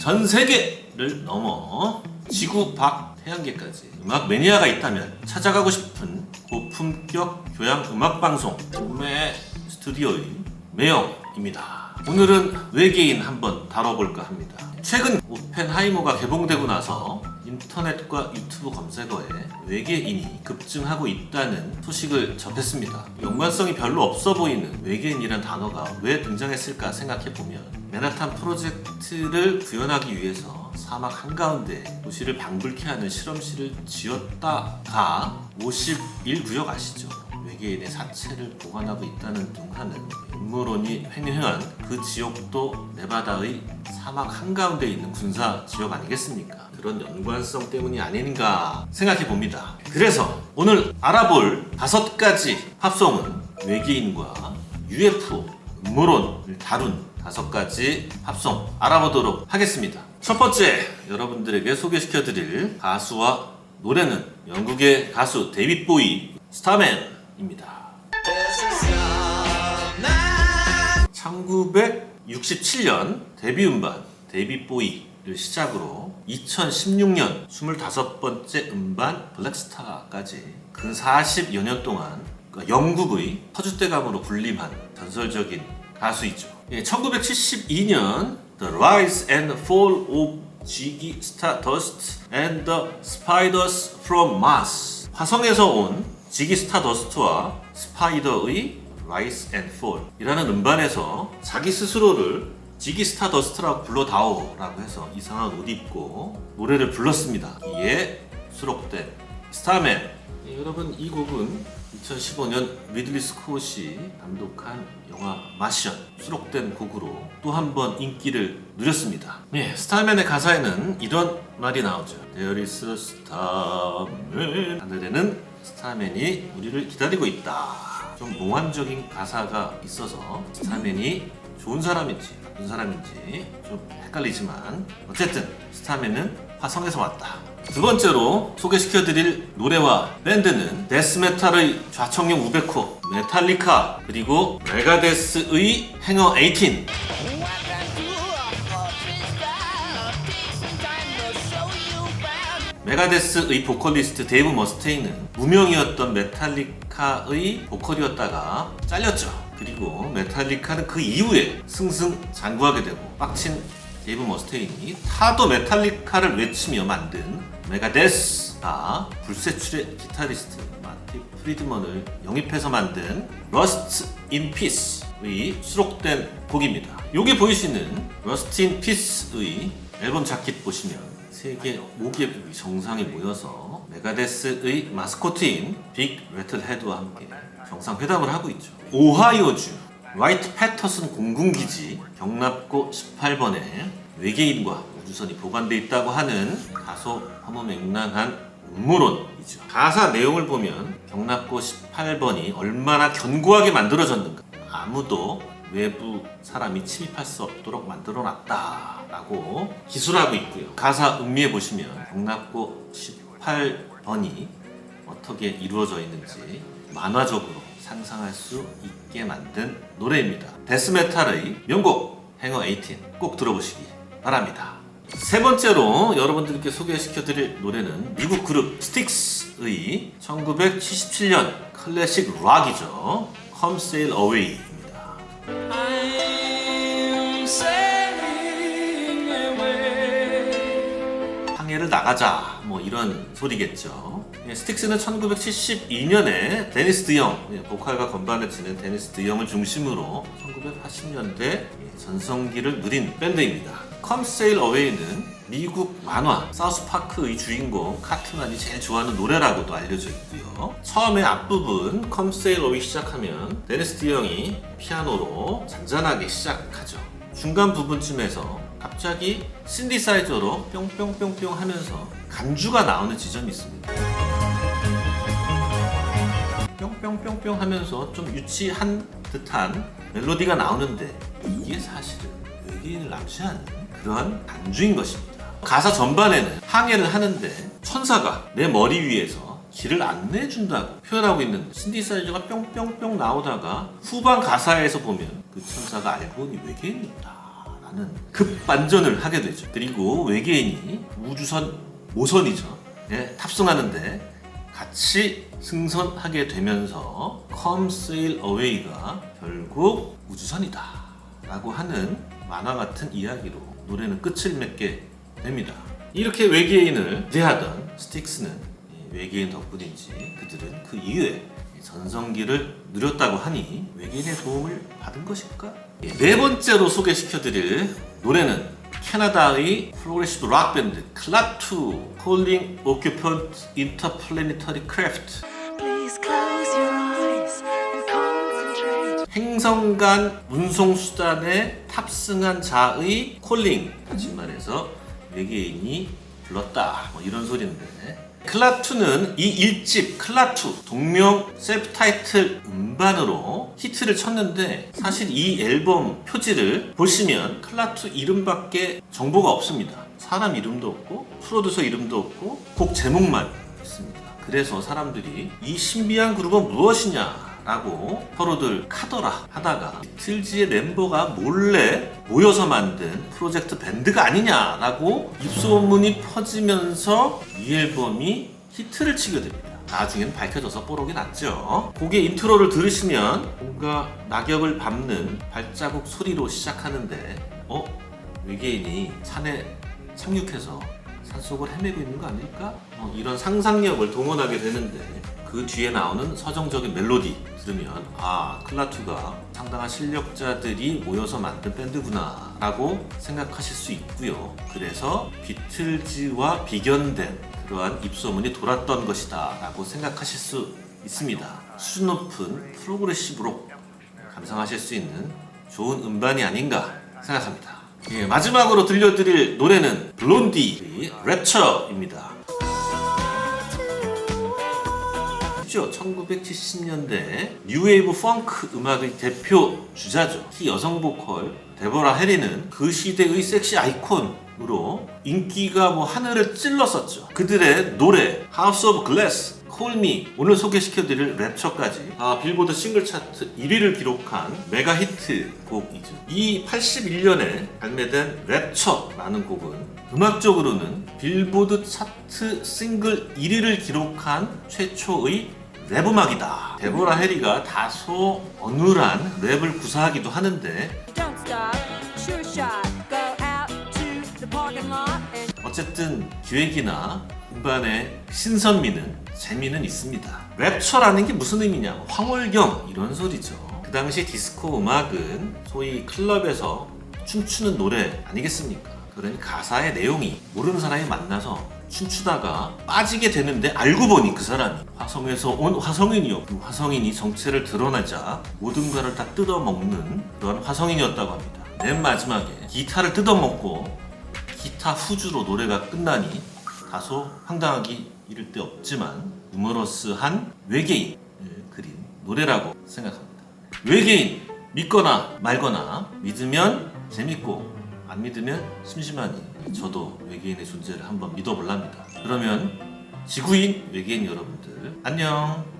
전 세계를 넘어 지구 밖 태양계까지 음악 매니아가 있다면 찾아가고 싶은 고품격 교양 음악 방송 꿈의 스튜디오의 매형입니다. 오늘은 외계인 한번 다뤄볼까 합니다. 최근 오펜하이머가 개봉되고 나서 인터넷과 유튜브 검색어에 외계인이 급증하고 있다는 소식을 접했습니다. 연관성이 별로 없어 보이는 외계인이란 단어가 왜 등장했을까 생각해 보면 맨하탄 프로젝트를 구현하기 위해서 사막 한가운데 도시를 방불케 하는 실험실을 지었다가 51구역 아시죠? 외계인의 사체를 보관하고 있다는 등 하는 음모론이 횡행한 그 지역도 네바다의 사막 한가운데 있는 군사 지역 아니겠습니까? 그런 연관성 때문이 아닌가 생각해 봅니다. 그래서 오늘 알아볼 다섯 가지 팝송은 외계인과 UFO 음모론을 다룬 다섯 가지 팝송 알아보도록 하겠습니다. 첫 번째 여러분들에게 소개시켜드릴 가수와 노래는 영국의 가수 데이빗 보이 스타맨 입니다. 1967년 데뷔 음반 데이빗 보이를 시작으로 2016년 25번째 음반 블랙스타까지 근 40여 년 동안 그 영국의 터줏대감으로 군림한 전설적인 가수이죠. 예, 1972년 The Rise and Fall of Ziggy Stardust and the Spiders from Mars 화성에서 온 지기 스타더스트와 스파이더의 Rise and Fall 이라는 음반에서 자기 스스로를 지기 스타더스트라고 불러다오 라고 해서 이상한 옷 입고 노래를 불렀습니다. 이에 수록된 스타맨 예, 여러분 이 곡은 2015년 리들리 스콧이 감독한 영화 마션 수록된 곡으로 또 한 번 인기를 누렸습니다. 예, 스타맨의 가사에는 이런 말이 나오죠. There is a starman. 하늘에는 스타맨이 우리를 기다리고 있다. 좀 몽환적인 가사가 있어서 스타맨이 좋은 사람인지 나쁜 사람인지 좀 헷갈리지만 어쨌든 스타맨은 화성에서 왔다. 두 번째로 소개시켜드릴 노래와 밴드는 데스메탈의 좌청룡 우베코, 메탈리카, 그리고 메가데스의 행어 18. 메가데스의 보컬리스트 데이브 머스테인은 무명이었던 메탈리카의 보컬이었다가 잘렸죠. 그리고 메탈리카는 그 이후에 승승장구하게 되고 빡친 데이브 머스테인이 타도 메탈리카를 외치며 만든 메가데스가 불세출의 기타리스트 마티 프리드먼을 영입해서 만든 러스트 인 피스 의 수록된 곡입니다. 여기 보이시는 러스트 인 피스의 앨범 자켓 보시면 세계 5개국이 정상이 모여서 메가데스의 마스코트인 빅 레틀 헤드와 함께 정상회담을 하고 있죠. 오하이오주 라이트 패터슨 공군기지 경납고 18번에 외계인과 우주선이 보관돼 있다고 하는 다소 허무맹랑한 음모론이죠. 가사 내용을 보면 경납고 18번이 얼마나 견고하게 만들어졌는가 아무도 외부 사람이 침입할 수 없도록 만들어 놨다라고 기술하고 있고요. 가사 음미해 보시면 경납고 18번이 어떻게 이루어져 있는지 만화적으로 상상할 수 있게 만든 노래입니다. 데스메탈의 명곡 행어 18꼭 들어보시기 바랍니다. 세 번째로 여러분들께 소개시켜 드릴 노래는 미국 그룹 스틱스의 1977년 클래식 락이죠. Come Sail Away입니다. I'm sailing away. 항해를 나가자 뭐 이런 소리겠죠. 예, 스틱스는 1972년에 데니스 드영 예, 보컬과 건반을 치는 데니스 드영을 중심으로 1980년대 예, 전성기를 누린 밴드입니다. Sail Away는 미국 만화 사우스파크의 주인공 카트만이 제일 좋아하는 노래라고도 알려져 있고요. 처음에 앞부분 Sail Away 시작하면 데니스 드영이 피아노로 잔잔하게 시작하죠. 중간 부분쯤에서 갑자기 신디사이저로 뿅뿅뿅뿅 하면서 간주가 나오는 지점이 있습니다. 뿅뿅뿅뿅 하면서 좀 유치한 듯한 멜로디가 나오는데 이게 사실은 외계인을 납치하는 그러한 간주인 것입니다. 가사 전반에는 항해를 하는데 천사가 내 머리 위에서 길을 안내해준다고 표현하고 있는데 신디사이저가 뿅뿅뿅 나오다가 후반 가사에서 보면 그 천사가 알고 보니 외계인이었다. 라는 급반전을 하게 되죠. 그리고 외계인이 우주선 모선이죠. 예, 탑승하는데 같이 승선하게 되면서 Come Sail Away가 결국 우주선이다 라고 하는 만화 같은 이야기로 노래는 끝을 맺게 됩니다. 이렇게 외계인을 기대하던 스틱스는 이 외계인 덕분인지 그들은 그 이후에 이 전성기를 누렸다고 하니 외계인의 도움을 받은 것일까? 예, 네 번째로 소개시켜드릴 노래는 캐나다의 프로그레시브 락 밴드 클라투 Calling Occupant Interplanetary Craft 행성 간 운송 수단에 탑승한 자의 콜링. 다시 말해서 외계인이 불렀다. 뭐 이런 소리인데. 클라투는 이 일집 클라투 동명 셀프 타이틀 음반으로 히트를 쳤는데 사실 이 앨범 표지를 보시면 클라투 이름밖에 정보가 없습니다. 사람 이름도 없고 프로듀서 이름도 없고 곡 제목만 있습니다. 그래서 사람들이 이 신비한 그룹은 무엇이냐 라고 서로들 카더라 하다가 비틀즈의 멤버가 몰래 모여서 만든 프로젝트 밴드가 아니냐라고 입소문이 퍼지면서 이 앨범이 히트를 치게 됩니다. 나중엔 밝혀져서 뽀록이 났죠. 곡의 인트로를 들으시면 뭔가 낙엽을 밟는 발자국 소리로 시작하는데 어? 외계인이 산에 착륙해서 산속을 헤매고 있는 거 아닐까? 어, 이런 상상력을 동원하게 되는데 그 뒤에 나오는 서정적인 멜로디 들으면 아 클라투가 상당한 실력자들이 모여서 만든 밴드구나 라고 생각하실 수 있고요. 그래서 비틀즈와 비견된 그러한 입소문이 돌았던 것이다 라고 생각하실 수 있습니다. 수준 높은 프로그레시브로 감상하실 수 있는 좋은 음반이 아닌가 생각합니다. 예, 마지막으로 들려드릴 노래는 블론디의 랩처입니다. 있죠. 1970년대 뉴웨이브 펑크 음악의 대표 주자죠. 이 여성 보컬 데보라 해리는 그 시대의 섹시 아이콘으로 인기가 뭐 하늘을 찔렀었죠. 그들의 노래 of Glass, Call Me 오늘 소개시켜드릴 랩처까지 아, 빌보드 싱글 차트 1위를 기록한 메가 히트 곡이죠. 이 81년에 발매된 랩처라는 곡은 음악적으로는 빌보드 차트 싱글 1위를 기록한 최초의 랩 음악이다. 데보라 해리가 다소 어눌한 랩을 구사하기도 하는데 어쨌든 기획이나 음반의 신선미는 재미는 있습니다. 랩처라는 게 무슨 의미냐? 황홀경 이런 소리죠. 그 당시 디스코 음악은 소위 클럽에서 춤추는 노래 아니겠습니까? 그러니 가사의 내용이 모르는 사람이 만나서 춤추다가 빠지게 되는데 알고 보니 그 사람이 화성에서 온 화성인이요. 그 화성인이 정체를 드러내자 모든 것을 다 뜯어먹는 그런 화성인이었다고 합니다. 맨 마지막에 기타를 뜯어먹고 기타 후주로 노래가 끝나니 다소 황당하기 이를 데 없지만 유머러스한 외계인을 그린 노래라고 생각합니다. 외계인 믿거나 말거나 믿으면 재밌고 안 믿으면 심심하니 저도 외계인의 존재를 한번 믿어볼랍니다. 그러면 지구인 외계인 여러분들 안녕.